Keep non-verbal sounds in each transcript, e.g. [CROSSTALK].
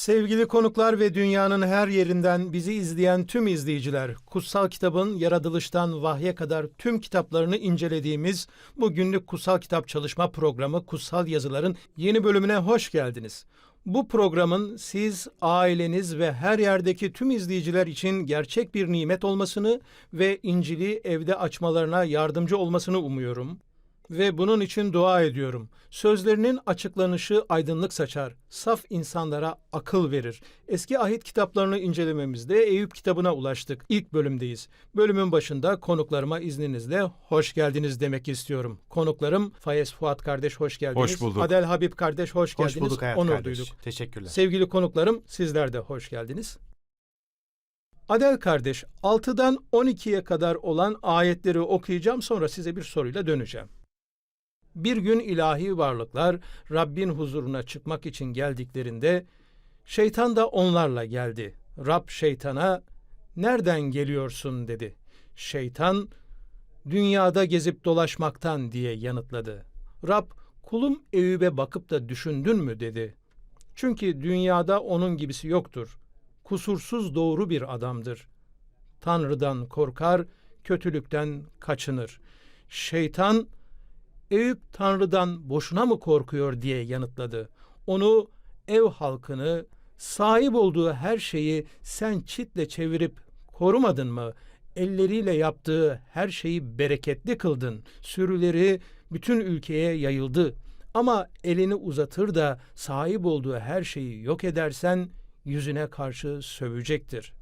Sevgili konuklar ve dünyanın her yerinden bizi izleyen tüm izleyiciler, Kutsal Kitabın yaratılıştan vahye kadar tüm kitaplarını incelediğimiz bu günlük kutsal kitap çalışma programı Kutsal Yazıların yeni bölümüne hoş geldiniz. Bu programın siz, aileniz ve her yerdeki tüm izleyiciler için gerçek bir nimet olmasını ve İncil'i evde açmalarına yardımcı olmasını umuyorum ve bunun için dua ediyorum. Sözlerinin açıklanışı aydınlık saçar, saf insanlara akıl verir. Eski ahit kitaplarını incelememizde Eyüp kitabına ulaştık. İlk bölümdeyiz. Bölümün başında konuklarıma izninizle hoş geldiniz demek istiyorum. Konuklarım Fayez Fuat kardeş hoş geldiniz. Hoş bulduk. Adel Habib kardeş hoş, Hoş geldiniz. bulduk Hayat Onur kardeş. duyduk. Teşekkürler. Sevgili konuklarım sizler de hoş geldiniz. Adel kardeş 6'dan 12'ye kadar olan ayetleri okuyacağım sonra size bir soruyla döneceğim. Bir gün ilahi varlıklar Rabbin huzuruna çıkmak için geldiklerinde şeytan da onlarla geldi. Rab şeytana nereden geliyorsun dedi. Şeytan dünyada gezip dolaşmaktan diye yanıtladı. Rab kulum Eyüp'e bakıp da düşündün mü dedi. Çünkü dünyada onun gibisi yoktur. Kusursuz doğru bir adamdır. Tanrı'dan korkar, kötülükten kaçınır. Şeytan, Eyüp Tanrı'dan boşuna mı korkuyor diye yanıtladı. Onu, ev halkını, sahip olduğu her şeyi sen çitle çevirip korumadın mı? Elleriyle yaptığı her şeyi bereketli kıldın. Sürüleri bütün ülkeye yayıldı. Ama elini uzatır da sahip olduğu her şeyi yok edersen yüzüne karşı sövecektir.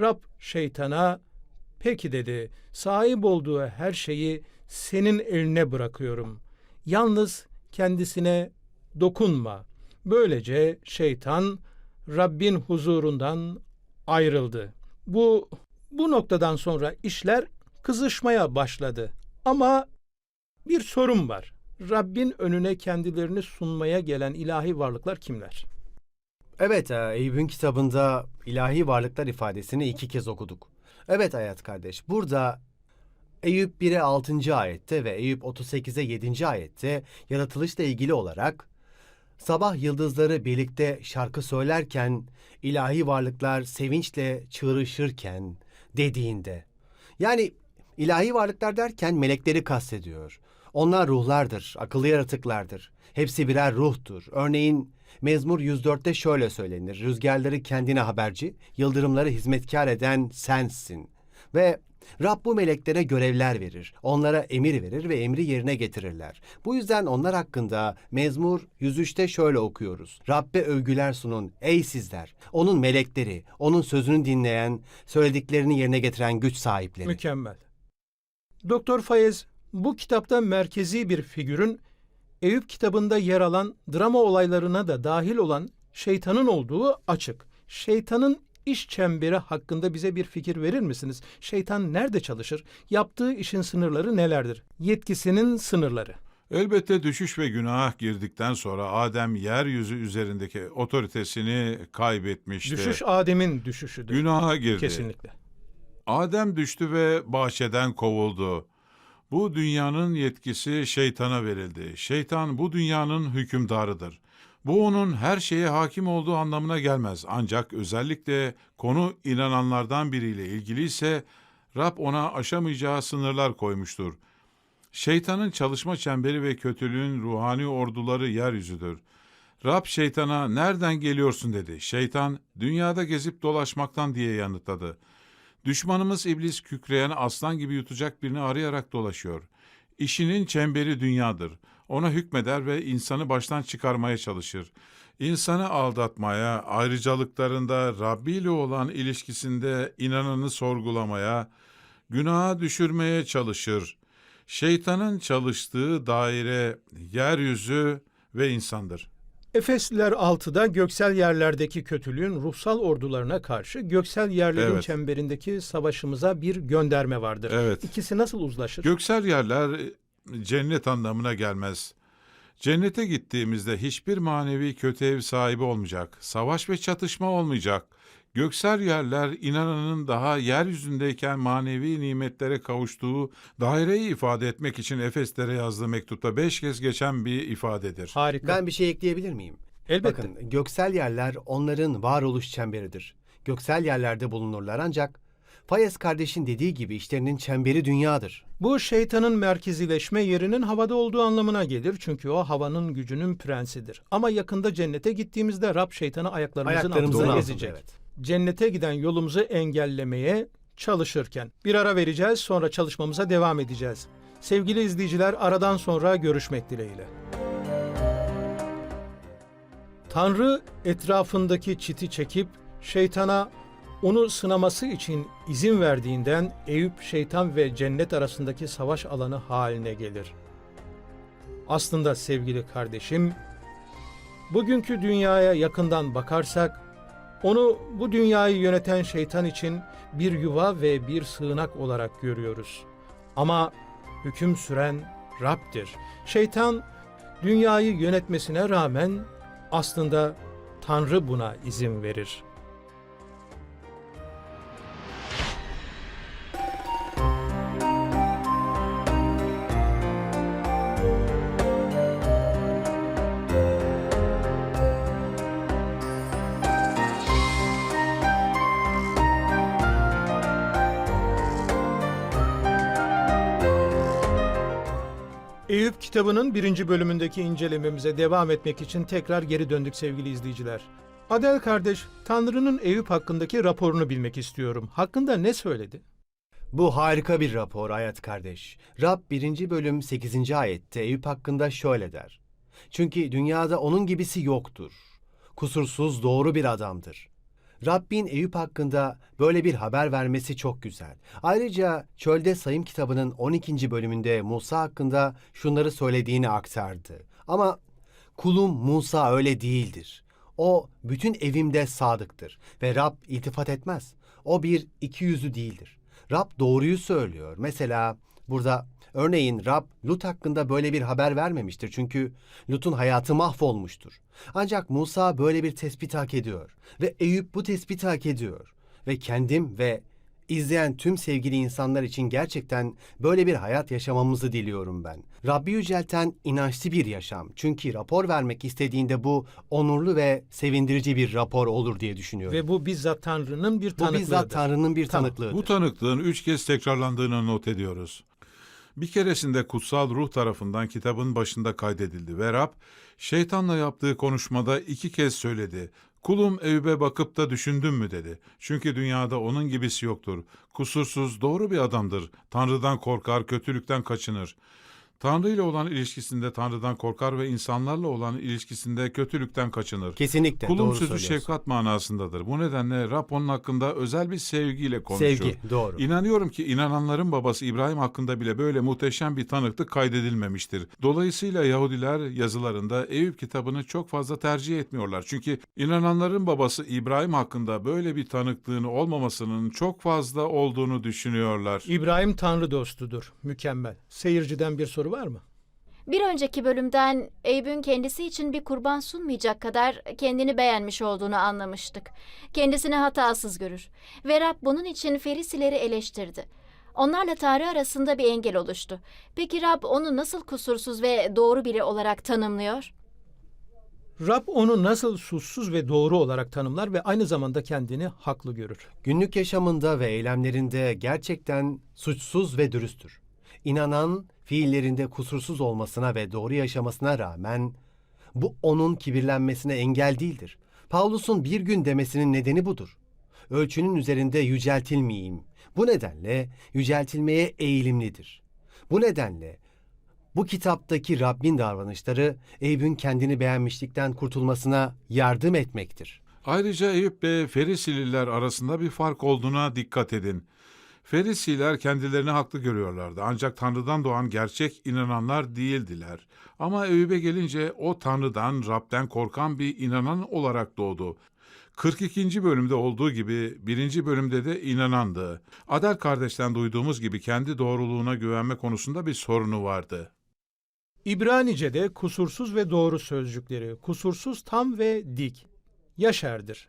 Rab şeytana peki dedi sahip olduğu her şeyi senin eline bırakıyorum. Yalnız kendisine dokunma. Böylece şeytan Rabbin huzurundan ayrıldı. Bu bu noktadan sonra işler kızışmaya başladı. Ama bir sorun var. Rabbin önüne kendilerini sunmaya gelen ilahi varlıklar kimler? Evet, e, Eyüp'ün kitabında ilahi varlıklar ifadesini iki kez okuduk. Evet Hayat kardeş, burada Eyüp 1'e 6. ayette ve Eyüp 38'e 7. ayette yaratılışla ilgili olarak sabah yıldızları birlikte şarkı söylerken, ilahi varlıklar sevinçle çığırışırken dediğinde. Yani ilahi varlıklar derken melekleri kastediyor. Onlar ruhlardır, akıllı yaratıklardır. Hepsi birer ruhtur. Örneğin Mezmur 104'te şöyle söylenir. Rüzgarları kendine haberci, yıldırımları hizmetkar eden sensin. Ve Rab bu meleklere görevler verir. Onlara emir verir ve emri yerine getirirler. Bu yüzden onlar hakkında Mezmur 103'te şöyle okuyoruz. Rabbe övgüler sunun ey sizler. Onun melekleri, onun sözünü dinleyen, söylediklerini yerine getiren güç sahipleri. Mükemmel. Doktor Fayez bu kitapta merkezi bir figürün Eyüp kitabında yer alan drama olaylarına da dahil olan şeytanın olduğu açık. Şeytanın iş çemberi hakkında bize bir fikir verir misiniz? Şeytan nerede çalışır? Yaptığı işin sınırları nelerdir? Yetkisinin sınırları. Elbette düşüş ve günaha girdikten sonra Adem yeryüzü üzerindeki otoritesini kaybetmişti. Düşüş Adem'in düşüşüdür. Günaha girdi. Kesinlikle. Adem düştü ve bahçeden kovuldu. Bu dünyanın yetkisi şeytana verildi. Şeytan bu dünyanın hükümdarıdır. Bu onun her şeye hakim olduğu anlamına gelmez. Ancak özellikle konu inananlardan biriyle ilgili ise Rab ona aşamayacağı sınırlar koymuştur. Şeytanın çalışma çemberi ve kötülüğün ruhani orduları yeryüzüdür. Rab şeytana nereden geliyorsun dedi. Şeytan dünyada gezip dolaşmaktan diye yanıtladı. Düşmanımız iblis kükreyen aslan gibi yutacak birini arayarak dolaşıyor. İşinin çemberi dünyadır. Ona hükmeder ve insanı baştan çıkarmaya çalışır. İnsanı aldatmaya, ayrıcalıklarında Rabbi ile olan ilişkisinde inananı sorgulamaya, günaha düşürmeye çalışır. Şeytanın çalıştığı daire yeryüzü ve insandır. Efesliler 6'da göksel yerlerdeki kötülüğün ruhsal ordularına karşı göksel yerlerin Evet. çemberindeki savaşımıza bir gönderme vardır. Evet. İkisi nasıl uzlaşır? Göksel yerler cennet anlamına gelmez. Cennete gittiğimizde hiçbir manevi kötü ev sahibi olmayacak. Savaş ve çatışma olmayacak. Göksel yerler inananın daha yeryüzündeyken manevi nimetlere kavuştuğu daireyi ifade etmek için Efeslere yazdığı mektupta beş kez geçen bir ifadedir. Harika. Ben bir şey ekleyebilir miyim? Elbette. Bakın göksel yerler onların varoluş çemberidir. Göksel yerlerde bulunurlar ancak Fayez kardeşin dediği gibi işlerinin çemberi dünyadır. Bu şeytanın merkezileşme yerinin havada olduğu anlamına gelir. Çünkü o havanın gücünün prensidir. Ama yakında cennete gittiğimizde Rab şeytanı ayaklarımızın Ayaklarımızın altında, ezecek. evet. Cennete giden yolumuzu engellemeye çalışırken. Bir ara vereceğiz sonra çalışmamıza devam edeceğiz. Sevgili izleyiciler aradan sonra görüşmek dileğiyle. Tanrı etrafındaki çiti çekip şeytana onu sınaması için izin verdiğinden Eyüp şeytan ve cennet arasındaki savaş alanı haline gelir. Aslında sevgili kardeşim, bugünkü dünyaya yakından bakarsak, onu bu dünyayı yöneten şeytan için bir yuva ve bir sığınak olarak görüyoruz. Ama hüküm süren Rab'dir. Şeytan dünyayı yönetmesine rağmen aslında Tanrı buna izin verir. Eyüp kitabının birinci bölümündeki incelememize devam etmek için tekrar geri döndük sevgili izleyiciler. Adel kardeş, Tanrı'nın Eyüp hakkındaki raporunu bilmek istiyorum. Hakkında ne söyledi? Bu harika bir rapor Hayat kardeş. Rab 1. bölüm 8. ayette Eyüp hakkında şöyle der. Çünkü dünyada onun gibisi yoktur. Kusursuz doğru bir adamdır. Rabbin Eyüp hakkında böyle bir haber vermesi çok güzel. Ayrıca Çölde Sayım kitabının 12. bölümünde Musa hakkında şunları söylediğini aktardı. Ama kulum Musa öyle değildir. O bütün evimde sadıktır ve Rab iltifat etmez. O bir iki yüzlü değildir. Rab doğruyu söylüyor. Mesela burada örneğin Rab Lut hakkında böyle bir haber vermemiştir. Çünkü Lut'un hayatı mahvolmuştur. Ancak Musa böyle bir tespit hak ediyor. Ve Eyüp bu tespiti hak ediyor. Ve kendim ve izleyen tüm sevgili insanlar için gerçekten böyle bir hayat yaşamamızı diliyorum ben. Rabbi yücelten inançlı bir yaşam. Çünkü rapor vermek istediğinde bu onurlu ve sevindirici bir rapor olur diye düşünüyorum. Ve bu bizzat Tanrı'nın bir bu tanıklığıdır. bizzat Tanrı'nın bir Tamam. tanıklığıdır. Bu tanıklığın üç kez tekrarlandığını not ediyoruz. Bir keresinde kutsal ruh tarafından kitabın başında kaydedildi ve Rab, şeytanla yaptığı konuşmada iki kez söyledi. Kulum Eyüp'e bakıp da düşündün mü dedi. Çünkü dünyada onun gibisi yoktur. Kusursuz, doğru bir adamdır. Tanrı'dan korkar, kötülükten kaçınır. Tanrı ile olan ilişkisinde Tanrı'dan korkar ve insanlarla olan ilişkisinde kötülükten kaçınır. Kesinlikle Kulum doğru sözü söylüyorsun. şefkat manasındadır. Bu nedenle Rab onun hakkında özel bir sevgiyle konuşur. Sevgi doğru. İnanıyorum ki inananların babası İbrahim hakkında bile böyle muhteşem bir tanıklık kaydedilmemiştir. Dolayısıyla Yahudiler yazılarında Eyüp kitabını çok fazla tercih etmiyorlar. Çünkü inananların babası İbrahim hakkında böyle bir tanıklığın olmamasının çok fazla olduğunu düşünüyorlar. İbrahim Tanrı dostudur. Mükemmel. Seyirciden bir soru var mı? Bir önceki bölümden Eyüp'ün kendisi için bir kurban sunmayacak kadar kendini beğenmiş olduğunu anlamıştık. Kendisini hatasız görür. Ve Rab bunun için Ferisileri eleştirdi. Onlarla Tanrı arasında bir engel oluştu. Peki Rab onu nasıl kusursuz ve doğru biri olarak tanımlıyor? Rab onu nasıl suçsuz ve doğru olarak tanımlar ve aynı zamanda kendini haklı görür. Günlük yaşamında ve eylemlerinde gerçekten suçsuz ve dürüsttür. İnanan fiillerinde kusursuz olmasına ve doğru yaşamasına rağmen bu onun kibirlenmesine engel değildir. Pavlus'un bir gün demesinin nedeni budur. ölçünün üzerinde yüceltilmeyeyim. Bu nedenle yüceltilmeye eğilimlidir. Bu nedenle bu kitaptaki Rabbin davranışları Eyüp'ün kendini beğenmişlikten kurtulmasına yardım etmektir. Ayrıca Eyüp ve Ferisililer arasında bir fark olduğuna dikkat edin. Ferisiler kendilerini haklı görüyorlardı ancak Tanrı'dan doğan gerçek inananlar değildiler. Ama Eyüp'e gelince o Tanrı'dan, Rab'den korkan bir inanan olarak doğdu. 42. bölümde olduğu gibi birinci bölümde de inanandı. Adel kardeşten duyduğumuz gibi kendi doğruluğuna güvenme konusunda bir sorunu vardı. İbranice'de kusursuz ve doğru sözcükleri, kusursuz tam ve dik, yaşerdir.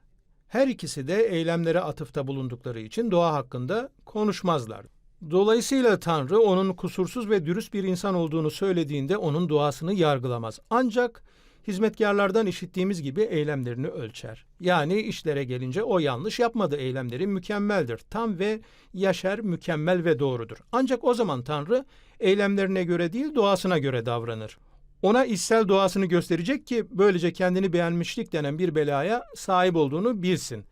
Her ikisi de eylemlere atıfta bulundukları için doğa hakkında konuşmazlar. Dolayısıyla Tanrı onun kusursuz ve dürüst bir insan olduğunu söylediğinde onun duasını yargılamaz. Ancak hizmetkarlardan işittiğimiz gibi eylemlerini ölçer. Yani işlere gelince o yanlış yapmadı eylemleri mükemmeldir. Tam ve yaşar mükemmel ve doğrudur. Ancak o zaman Tanrı eylemlerine göre değil doğasına göre davranır. Ona içsel doğasını gösterecek ki böylece kendini beğenmişlik denen bir belaya sahip olduğunu bilsin.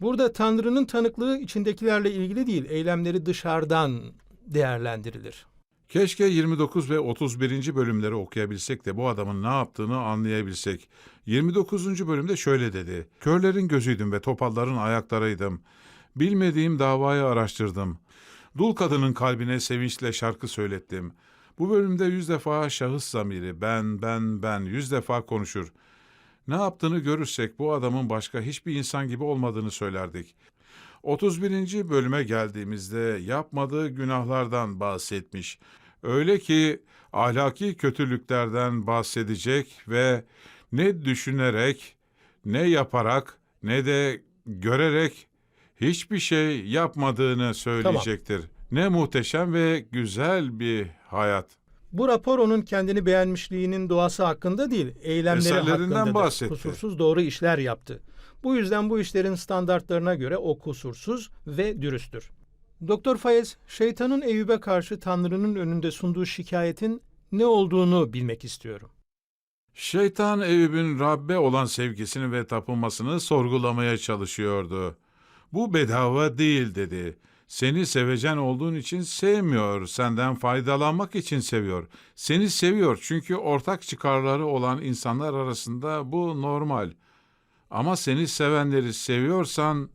Burada Tanrı'nın tanıklığı içindekilerle ilgili değil, eylemleri dışarıdan değerlendirilir. Keşke 29 ve 31. bölümleri okuyabilsek de bu adamın ne yaptığını anlayabilsek. 29. bölümde şöyle dedi. Körlerin gözüydüm ve topalların ayaklarıydım. Bilmediğim davayı araştırdım. Dul kadının kalbine sevinçle şarkı söylettim. Bu bölümde yüz defa şahıs zamiri ben, ben, ben yüz defa konuşur. Ne yaptığını görürsek bu adamın başka hiçbir insan gibi olmadığını söylerdik. 31. bölüme geldiğimizde yapmadığı günahlardan bahsetmiş. Öyle ki ahlaki kötülüklerden bahsedecek ve ne düşünerek, ne yaparak, ne de görerek hiçbir şey yapmadığını söyleyecektir. Ne muhteşem ve güzel bir hayat. Bu rapor onun kendini beğenmişliğinin doğası hakkında değil, eylemleri hakkındadır. bahsetti. Kusursuz doğru işler yaptı. Bu yüzden bu işlerin standartlarına göre o kusursuz ve dürüsttür. Doktor Fayez, şeytanın Eyüp'e karşı Tanrı'nın önünde sunduğu şikayetin ne olduğunu bilmek istiyorum. Şeytan Eyüp'ün Rabbe olan sevgisini ve tapınmasını sorgulamaya çalışıyordu. Bu bedava değil dedi. Seni sevecen olduğun için sevmiyor, senden faydalanmak için seviyor. Seni seviyor çünkü ortak çıkarları olan insanlar arasında bu normal. Ama seni sevenleri seviyorsan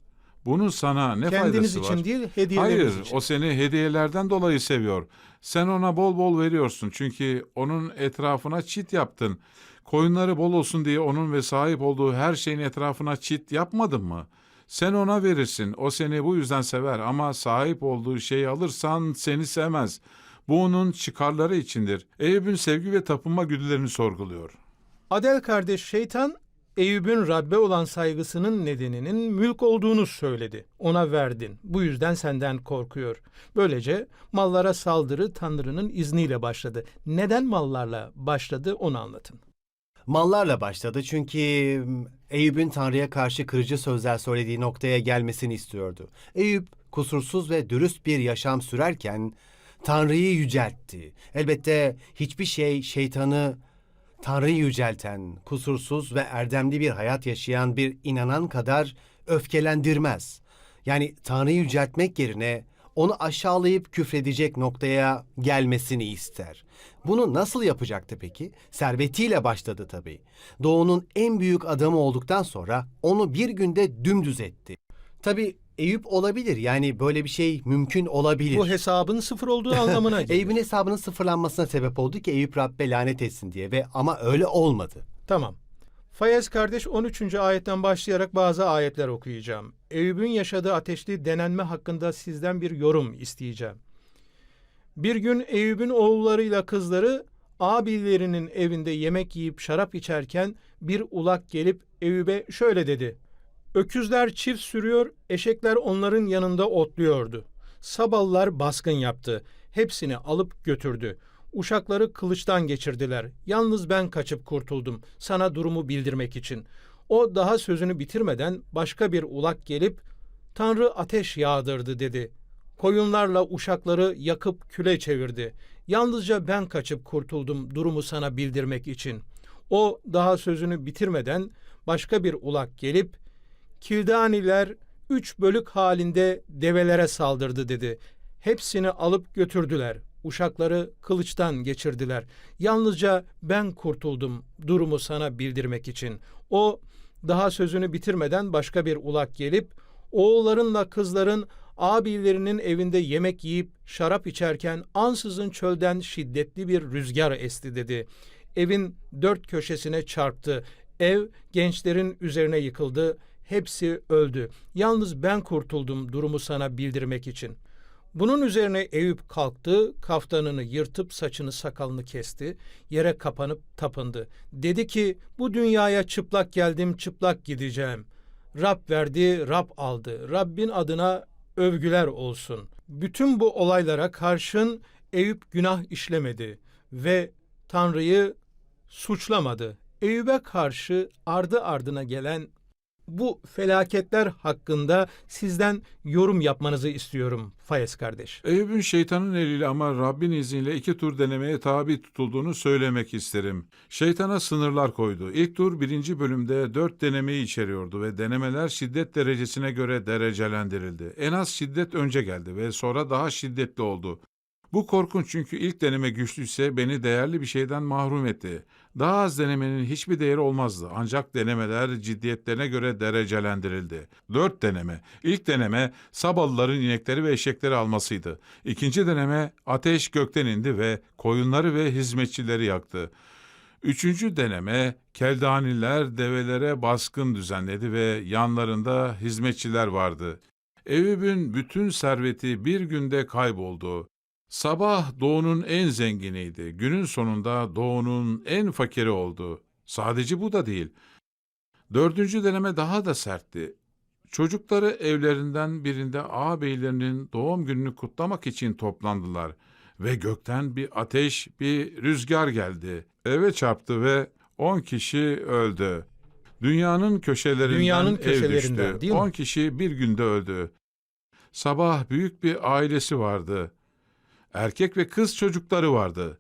bunun sana ne Kendiniz faydası var? için değil, hediyeleriniz Hayır, için. o seni hediyelerden dolayı seviyor. Sen ona bol bol veriyorsun çünkü onun etrafına çit yaptın. Koyunları bol olsun diye onun ve sahip olduğu her şeyin etrafına çit yapmadın mı? Sen ona verirsin, o seni bu yüzden sever ama sahip olduğu şeyi alırsan seni sevmez. Bu onun çıkarları içindir. Eyüp'ün sevgi ve tapınma güdülerini sorguluyor. Adel kardeş şeytan Eyüp'ün Rabbe olan saygısının nedeninin mülk olduğunu söyledi. Ona verdin. Bu yüzden senden korkuyor. Böylece mallara saldırı Tanrı'nın izniyle başladı. Neden mallarla başladı onu anlatın. Mallarla başladı çünkü Eyüp'ün Tanrı'ya karşı kırıcı sözler söylediği noktaya gelmesini istiyordu. Eyüp kusursuz ve dürüst bir yaşam sürerken Tanrı'yı yüceltti. Elbette hiçbir şey şeytanı Tanrı'yı yücelten, kusursuz ve erdemli bir hayat yaşayan bir inanan kadar öfkelendirmez. Yani Tanrı'yı yüceltmek yerine onu aşağılayıp küfredecek noktaya gelmesini ister. Bunu nasıl yapacaktı peki? Servetiyle başladı tabii. Doğu'nun en büyük adamı olduktan sonra onu bir günde dümdüz etti. Tabii Eyüp olabilir. Yani böyle bir şey mümkün olabilir. Bu hesabın sıfır olduğu [LAUGHS] anlamına gelir. Eyüp'ün hesabının sıfırlanmasına sebep oldu ki Eyüp Rabbe lanet etsin diye ve ama öyle olmadı. Tamam. Fayez kardeş 13. ayetten başlayarak bazı ayetler okuyacağım. Eyüp'ün yaşadığı ateşli denenme hakkında sizden bir yorum isteyeceğim. Bir gün Eyüp'ün oğullarıyla kızları abilerinin evinde yemek yiyip şarap içerken bir ulak gelip Eyüp'e şöyle dedi. Öküzler çift sürüyor, eşekler onların yanında otluyordu. Saballar baskın yaptı. Hepsini alıp götürdü. Uşakları kılıçtan geçirdiler. Yalnız ben kaçıp kurtuldum. Sana durumu bildirmek için. O daha sözünü bitirmeden başka bir ulak gelip Tanrı ateş yağdırdı dedi. Koyunlarla uşakları yakıp küle çevirdi. Yalnızca ben kaçıp kurtuldum durumu sana bildirmek için. O daha sözünü bitirmeden başka bir ulak gelip Kildaniler üç bölük halinde develere saldırdı dedi. Hepsini alıp götürdüler. Uşakları kılıçtan geçirdiler. Yalnızca ben kurtuldum durumu sana bildirmek için. O daha sözünü bitirmeden başka bir ulak gelip oğullarınla kızların abilerinin evinde yemek yiyip şarap içerken ansızın çölden şiddetli bir rüzgar esti dedi. Evin dört köşesine çarptı. Ev gençlerin üzerine yıkıldı. Hepsi öldü. Yalnız ben kurtuldum durumu sana bildirmek için. Bunun üzerine Eyüp kalktı, kaftanını yırtıp saçını sakalını kesti, yere kapanıp tapındı. Dedi ki, bu dünyaya çıplak geldim, çıplak gideceğim. Rab verdi, Rab aldı. Rabbin adına övgüler olsun. Bütün bu olaylara karşın Eyüp günah işlemedi ve Tanrı'yı suçlamadı. Eyüp'e karşı ardı ardına gelen bu felaketler hakkında sizden yorum yapmanızı istiyorum Fayez kardeş. Eyüp'ün şeytanın eliyle ama Rabbin izniyle iki tur denemeye tabi tutulduğunu söylemek isterim. Şeytana sınırlar koydu. İlk tur birinci bölümde dört denemeyi içeriyordu ve denemeler şiddet derecesine göre derecelendirildi. En az şiddet önce geldi ve sonra daha şiddetli oldu. Bu korkunç çünkü ilk deneme güçlüyse beni değerli bir şeyden mahrum etti. Daha az denemenin hiçbir değeri olmazdı. Ancak denemeler ciddiyetlerine göre derecelendirildi. Dört deneme. İlk deneme Sabalıların inekleri ve eşekleri almasıydı. İkinci deneme ateş gökten indi ve koyunları ve hizmetçileri yaktı. Üçüncü deneme Keldaniler develere baskın düzenledi ve yanlarında hizmetçiler vardı. Eyüp'ün bütün serveti bir günde kayboldu. Sabah doğunun en zenginiydi. Günün sonunda doğunun en fakiri oldu. Sadece bu da değil. Dördüncü deneme daha da sertti. Çocukları evlerinden birinde ağabeylerinin doğum gününü kutlamak için toplandılar. Ve gökten bir ateş, bir rüzgar geldi. Eve çarptı ve on kişi öldü. Dünyanın köşelerinden Dünyanın ev köşelerinden, düştü. değil mi? On kişi bir günde öldü. Sabah büyük bir ailesi vardı. Erkek ve kız çocukları vardı.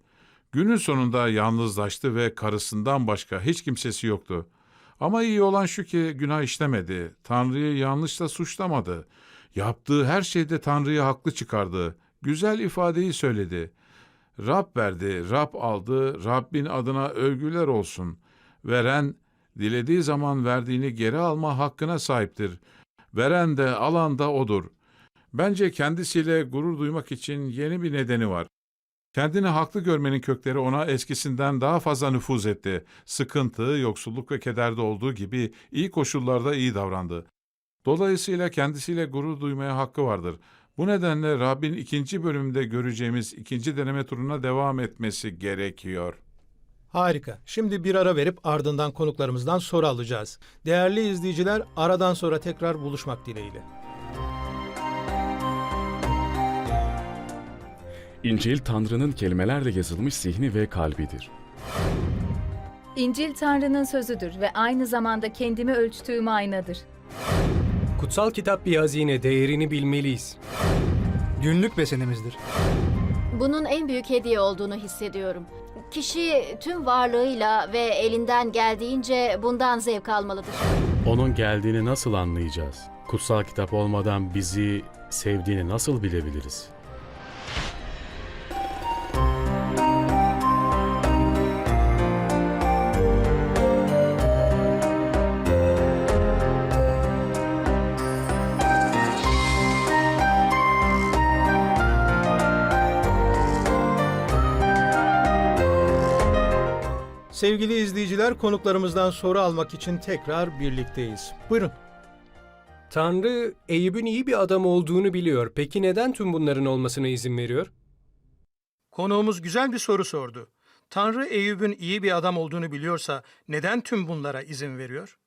Günün sonunda yalnızlaştı ve karısından başka hiç kimsesi yoktu. Ama iyi olan şu ki günah işlemedi. Tanrı'yı yanlışla suçlamadı. Yaptığı her şeyde Tanrı'yı haklı çıkardı. Güzel ifadeyi söyledi. Rab verdi, Rab aldı, Rabbin adına övgüler olsun. Veren, dilediği zaman verdiğini geri alma hakkına sahiptir. Veren de alan da odur. Bence kendisiyle gurur duymak için yeni bir nedeni var. Kendini haklı görmenin kökleri ona eskisinden daha fazla nüfuz etti. Sıkıntı, yoksulluk ve kederde olduğu gibi iyi koşullarda iyi davrandı. Dolayısıyla kendisiyle gurur duymaya hakkı vardır. Bu nedenle Rabbin ikinci bölümde göreceğimiz ikinci deneme turuna devam etmesi gerekiyor. Harika. Şimdi bir ara verip ardından konuklarımızdan soru alacağız. Değerli izleyiciler, aradan sonra tekrar buluşmak dileğiyle. İncil Tanrı'nın kelimelerle yazılmış zihni ve kalbidir. İncil Tanrı'nın sözüdür ve aynı zamanda kendimi ölçtüğüm aynadır. Kutsal kitap bir hazine, değerini bilmeliyiz. Günlük besenimizdir. Bunun en büyük hediye olduğunu hissediyorum. Kişi tüm varlığıyla ve elinden geldiğince bundan zevk almalıdır. Onun geldiğini nasıl anlayacağız? Kutsal kitap olmadan bizi sevdiğini nasıl bilebiliriz? Sevgili izleyiciler, konuklarımızdan soru almak için tekrar birlikteyiz. Buyurun. Tanrı Eyüp'ün iyi bir adam olduğunu biliyor. Peki neden tüm bunların olmasına izin veriyor? Konuğumuz güzel bir soru sordu. Tanrı Eyüp'ün iyi bir adam olduğunu biliyorsa neden tüm bunlara izin veriyor?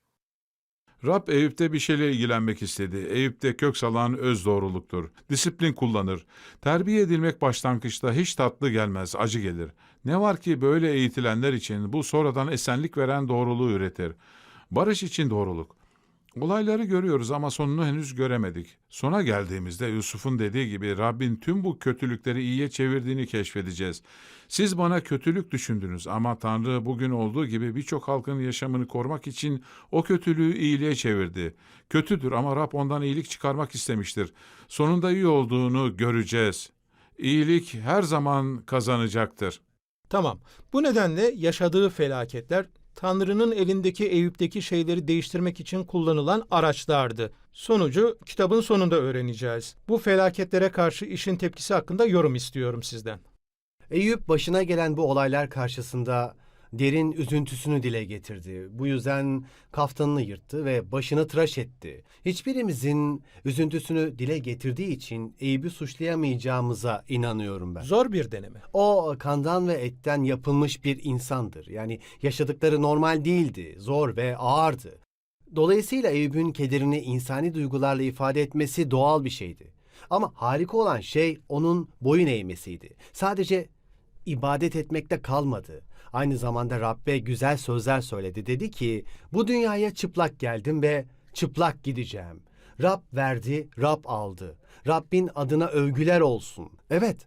Rab Eyüp'te bir şeyle ilgilenmek istedi. Eyüp'te kök salan öz doğruluktur. Disiplin kullanır. Terbiye edilmek başlangıçta hiç tatlı gelmez, acı gelir. Ne var ki böyle eğitilenler için bu sonradan esenlik veren doğruluğu üretir. Barış için doğruluk. Olayları görüyoruz ama sonunu henüz göremedik. Sona geldiğimizde Yusuf'un dediği gibi Rabbin tüm bu kötülükleri iyiye çevirdiğini keşfedeceğiz. Siz bana kötülük düşündünüz ama Tanrı bugün olduğu gibi birçok halkın yaşamını korumak için o kötülüğü iyiliğe çevirdi. Kötüdür ama Rab ondan iyilik çıkarmak istemiştir. Sonunda iyi olduğunu göreceğiz. İyilik her zaman kazanacaktır. Tamam. Bu nedenle yaşadığı felaketler Tanrı'nın elindeki Eyüp'teki şeyleri değiştirmek için kullanılan araçlardı. Sonucu kitabın sonunda öğreneceğiz. Bu felaketlere karşı işin tepkisi hakkında yorum istiyorum sizden. Eyüp başına gelen bu olaylar karşısında derin üzüntüsünü dile getirdi. Bu yüzden kaftanını yırttı ve başını tıraş etti. Hiçbirimizin üzüntüsünü dile getirdiği için Eyüp'ü suçlayamayacağımıza inanıyorum ben. Zor bir deneme. O kandan ve etten yapılmış bir insandır. Yani yaşadıkları normal değildi, zor ve ağırdı. Dolayısıyla Eyüp'ün kederini insani duygularla ifade etmesi doğal bir şeydi. Ama harika olan şey onun boyun eğmesiydi. Sadece ibadet etmekte kalmadı. Aynı zamanda Rabbe güzel sözler söyledi. Dedi ki, bu dünyaya çıplak geldim ve çıplak gideceğim. Rab verdi, Rab aldı. Rabbin adına övgüler olsun. Evet,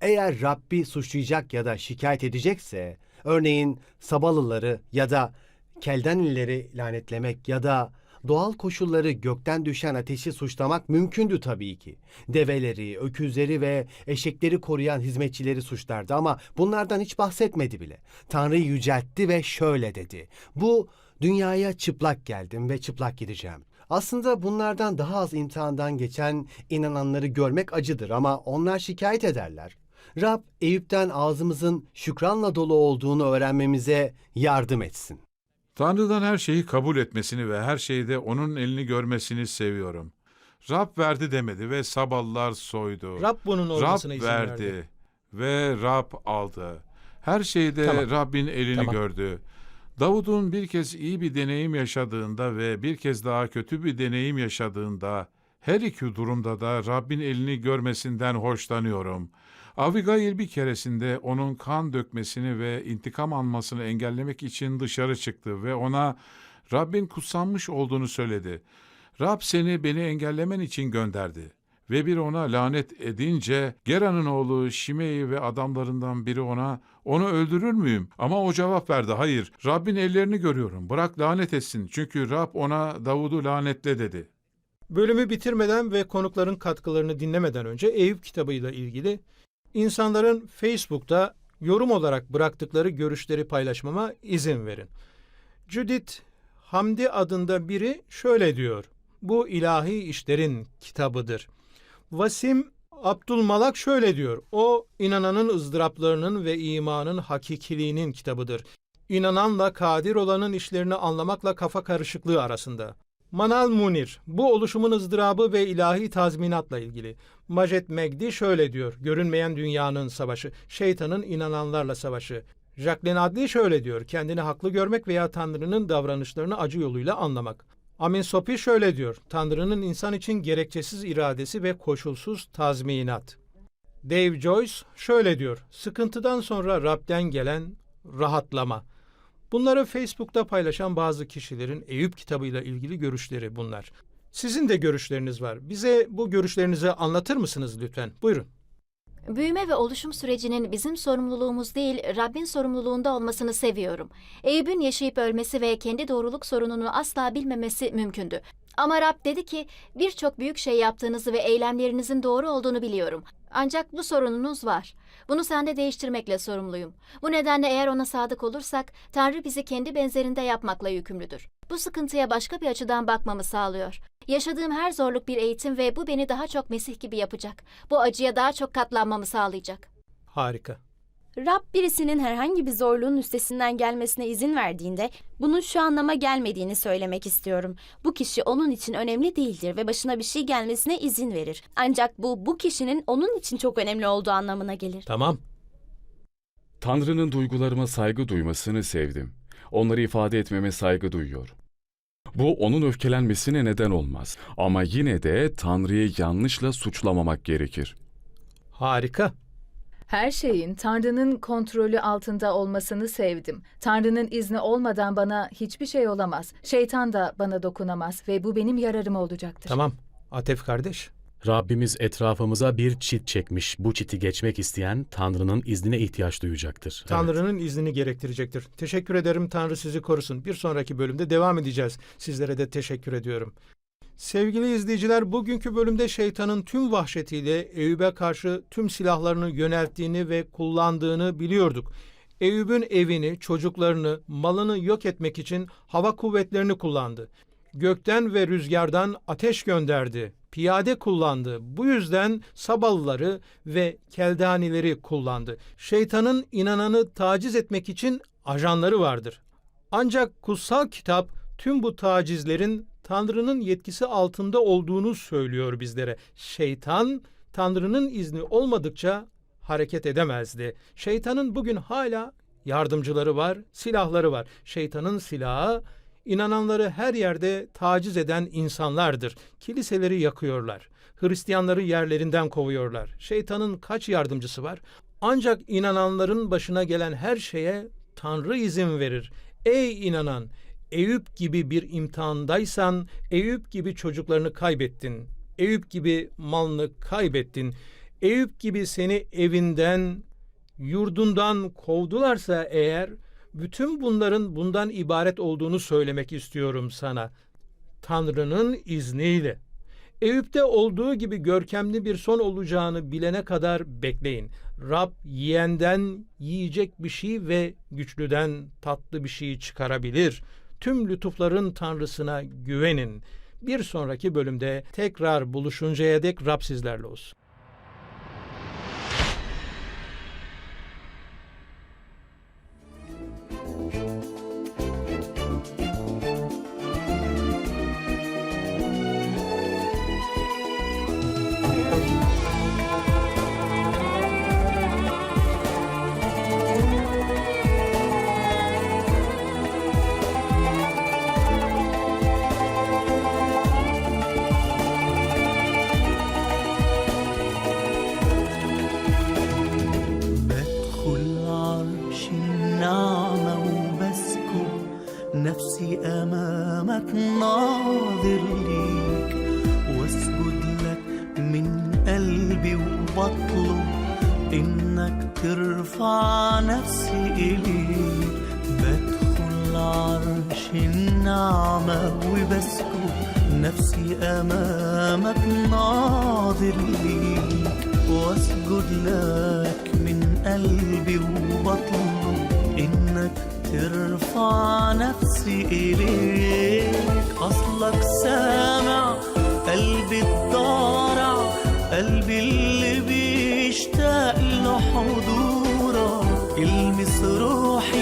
eğer Rabbi suçlayacak ya da şikayet edecekse, örneğin Sabalıları ya da Keldanlileri lanetlemek ya da doğal koşulları gökten düşen ateşi suçlamak mümkündü tabii ki. Develeri, öküzleri ve eşekleri koruyan hizmetçileri suçlardı ama bunlardan hiç bahsetmedi bile. Tanrı'yı yüceltti ve şöyle dedi. Bu dünyaya çıplak geldim ve çıplak gideceğim. Aslında bunlardan daha az imtihandan geçen inananları görmek acıdır ama onlar şikayet ederler. Rab Eyüp'ten ağzımızın şükranla dolu olduğunu öğrenmemize yardım etsin. Tanrı'dan her şeyi kabul etmesini ve her şeyde onun elini görmesini seviyorum. Rab verdi demedi ve Saballar soydu. Rab bunun olmasına Rab izin verdi, verdi. ve Rab aldı. Her şeyde Tamam. Rabbin elini Tamam. gördü. Davud'un bir kez iyi bir deneyim yaşadığında ve bir kez daha kötü bir deneyim yaşadığında her iki durumda da Rabbin elini görmesinden hoşlanıyorum. Abigail bir keresinde onun kan dökmesini ve intikam almasını engellemek için dışarı çıktı ve ona Rabbin kutsanmış olduğunu söyledi. Rab seni beni engellemen için gönderdi. Ve bir ona lanet edince Gera'nın oğlu Şimeyi ve adamlarından biri ona onu öldürür müyüm? Ama o cevap verdi hayır Rabbin ellerini görüyorum bırak lanet etsin çünkü Rab ona Davud'u lanetle dedi. Bölümü bitirmeden ve konukların katkılarını dinlemeden önce Eyüp kitabıyla ilgili insanların Facebook'ta yorum olarak bıraktıkları görüşleri paylaşmama izin verin. Judith Hamdi adında biri şöyle diyor. Bu ilahi işlerin kitabıdır. Vasim Abdülmalak şöyle diyor. O inananın ızdıraplarının ve imanın hakikiliğinin kitabıdır. İnananla kadir olanın işlerini anlamakla kafa karışıklığı arasında. Manal Munir, bu oluşumun ızdırabı ve ilahi tazminatla ilgili. Majed Megdi şöyle diyor, görünmeyen dünyanın savaşı, şeytanın inananlarla savaşı. Jacqueline Adli şöyle diyor, kendini haklı görmek veya Tanrı'nın davranışlarını acı yoluyla anlamak. Amin Sopi şöyle diyor, Tanrı'nın insan için gerekçesiz iradesi ve koşulsuz tazminat. Dave Joyce şöyle diyor, sıkıntıdan sonra Rab'den gelen rahatlama. Bunları Facebook'ta paylaşan bazı kişilerin Eyüp kitabıyla ilgili görüşleri bunlar. Sizin de görüşleriniz var. Bize bu görüşlerinizi anlatır mısınız lütfen? Buyurun. Büyüme ve oluşum sürecinin bizim sorumluluğumuz değil, Rabbin sorumluluğunda olmasını seviyorum. Eyüp'ün yaşayıp ölmesi ve kendi doğruluk sorununu asla bilmemesi mümkündü. Ama Rab dedi ki, birçok büyük şey yaptığınızı ve eylemlerinizin doğru olduğunu biliyorum. Ancak bu sorununuz var. Bunu sende değiştirmekle sorumluyum. Bu nedenle eğer ona sadık olursak, Tanrı bizi kendi benzerinde yapmakla yükümlüdür. Bu sıkıntıya başka bir açıdan bakmamı sağlıyor. Yaşadığım her zorluk bir eğitim ve bu beni daha çok Mesih gibi yapacak. Bu acıya daha çok katlanmamı sağlayacak. Harika. Rab birisinin herhangi bir zorluğun üstesinden gelmesine izin verdiğinde bunun şu anlama gelmediğini söylemek istiyorum. Bu kişi onun için önemli değildir ve başına bir şey gelmesine izin verir. Ancak bu bu kişinin onun için çok önemli olduğu anlamına gelir. Tamam. Tanrı'nın duygularıma saygı duymasını sevdim. Onları ifade etmeme saygı duyuyor. Bu onun öfkelenmesine neden olmaz. Ama yine de Tanrı'yı yanlışla suçlamamak gerekir. Harika. Her şeyin Tanrı'nın kontrolü altında olmasını sevdim. Tanrı'nın izni olmadan bana hiçbir şey olamaz. Şeytan da bana dokunamaz ve bu benim yararım olacaktır. Tamam. Atef kardeş. Rabbimiz etrafımıza bir çit çekmiş. Bu çiti geçmek isteyen Tanrı'nın iznine ihtiyaç duyacaktır. Evet. Tanrı'nın iznini gerektirecektir. Teşekkür ederim. Tanrı sizi korusun. Bir sonraki bölümde devam edeceğiz. Sizlere de teşekkür ediyorum. Sevgili izleyiciler, bugünkü bölümde şeytanın tüm vahşetiyle Eyüp'e karşı tüm silahlarını yönelttiğini ve kullandığını biliyorduk. Eyüp'ün evini, çocuklarını, malını yok etmek için hava kuvvetlerini kullandı. Gökten ve rüzgardan ateş gönderdi. Piyade kullandı. Bu yüzden Sabalıları ve Keldanileri kullandı. Şeytanın inananı taciz etmek için ajanları vardır. Ancak kutsal kitap tüm bu tacizlerin Tanrı'nın yetkisi altında olduğunu söylüyor bizlere. Şeytan Tanrı'nın izni olmadıkça hareket edemezdi. Şeytanın bugün hala yardımcıları var, silahları var. Şeytanın silahı inananları her yerde taciz eden insanlardır. Kiliseleri yakıyorlar. Hristiyanları yerlerinden kovuyorlar. Şeytanın kaç yardımcısı var? Ancak inananların başına gelen her şeye Tanrı izin verir. Ey inanan, Eyüp gibi bir imtihandaysan, Eyüp gibi çocuklarını kaybettin. Eyüp gibi malını kaybettin. Eyüp gibi seni evinden, yurdundan kovdularsa eğer, bütün bunların bundan ibaret olduğunu söylemek istiyorum sana. Tanrı'nın izniyle. Eyüp'te olduğu gibi görkemli bir son olacağını bilene kadar bekleyin. Rab yiyenden yiyecek bir şey ve güçlüden tatlı bir şey çıkarabilir. Tüm lütufların Tanrısına güvenin. Bir sonraki bölümde tekrar buluşuncaya dek Rab sizlerle olsun. نفسي أمامك ناظر ليك وأسجد لك من قلبي وبطلب إنك ترفع نفسي إليك. أصلك سامع قلبي الضارع قلبي اللي بيشتاق لحضورك. المس روحي